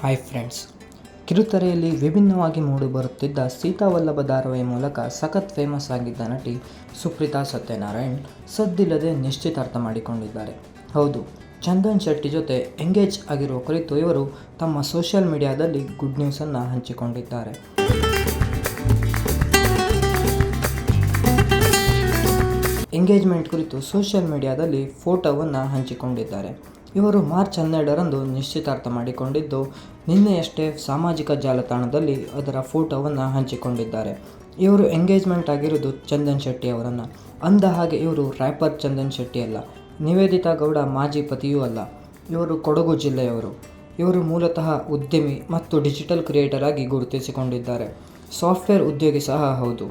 Hi friends ಕಿರುತೆರೆಯಲ್ಲಿ ವಿಭಿನ್ನವಾಗಿ ಮೂಡಿಬರುತ್ತಿದ್ದ ಸೀತಾವಲ್ಲಭ ಧಾರಾವಾಹಿ ಮೂಲಕ ಸಖತ್ ಫೇಮಸ್ ಆಗಿದ್ದ ನಟಿ ಸುಪ್ರೀತಾ ಸತ್ಯನಾರಾಯಣ್ ಸದ್ದಿಲ್ಲದೆ ನಿಶ್ಚಿತಾರ್ಥ ಮಾಡಿಕೊಂಡಿದ್ದಾರೆ. ಹೌದು, ಚಂದನ್ ಶೆಟ್ಟಿ ಜೊತೆ ಎಂಗೇಜ್ ಆಗಿರುವ ಕುರಿತು ಇವರು ತಮ್ಮ ಸೋಷಿಯಲ್ ಮೀಡಿಯಾದಲ್ಲಿ ಗುಡ್ ನ್ಯೂಸನ್ನು ಹಂಚಿಕೊಂಡಿದ್ದಾರೆ. ಎಂಗೇಜ್ಮೆಂಟ್ ಕುರಿತು ಸೋಷಿಯಲ್ ಮೀಡಿಯಾದಲ್ಲಿ ಫೋಟೋವನ್ನು ಹಂಚಿಕೊಂಡಿದ್ದಾರೆ. ಇವರು ಮಾರ್ಚ್ ಹನ್ನೆರಡರಂದು ನಿಶ್ಚಿತಾರ್ಥ ಮಾಡಿಕೊಂಡಿದ್ದು, ನಿನ್ನೆಯಷ್ಟೇ ಸಾಮಾಜಿಕ ಜಾಲತಾಣದಲ್ಲಿ ಅದರ ಫೋಟೋವನ್ನು ಹಂಚಿಕೊಂಡಿದ್ದಾರೆ. ಇವರು ಎಂಗೇಜ್ಮೆಂಟ್ ಆಗಿರೋದು ಚಂದನ್ ಶೆಟ್ಟಿ ಅವರನ್ನು. ಅಂದ ಹಾಗೆ ಇವರು ರ್ಯಾಪರ್ ಚಂದನ್ ಶೆಟ್ಟಿ ಅಲ್ಲ, ನಿವೇದಿತಾ ಗೌಡ ಮಾಜಿ ಪತಿಯೂ ಅಲ್ಲ. ಇವರು ಕೊಡಗು ಜಿಲ್ಲೆಯವರು. ಇವರು ಮೂಲತಃ ಉದ್ಯಮಿ ಮತ್ತು ಡಿಜಿಟಲ್ ಕ್ರಿಯೇಟರ್ ಆಗಿ ಗುರುತಿಸಿಕೊಂಡಿದ್ದಾರೆ. ಸಾಫ್ಟ್ವೇರ್ ಉದ್ಯೋಗಿ ಸಹ ಹೌದು.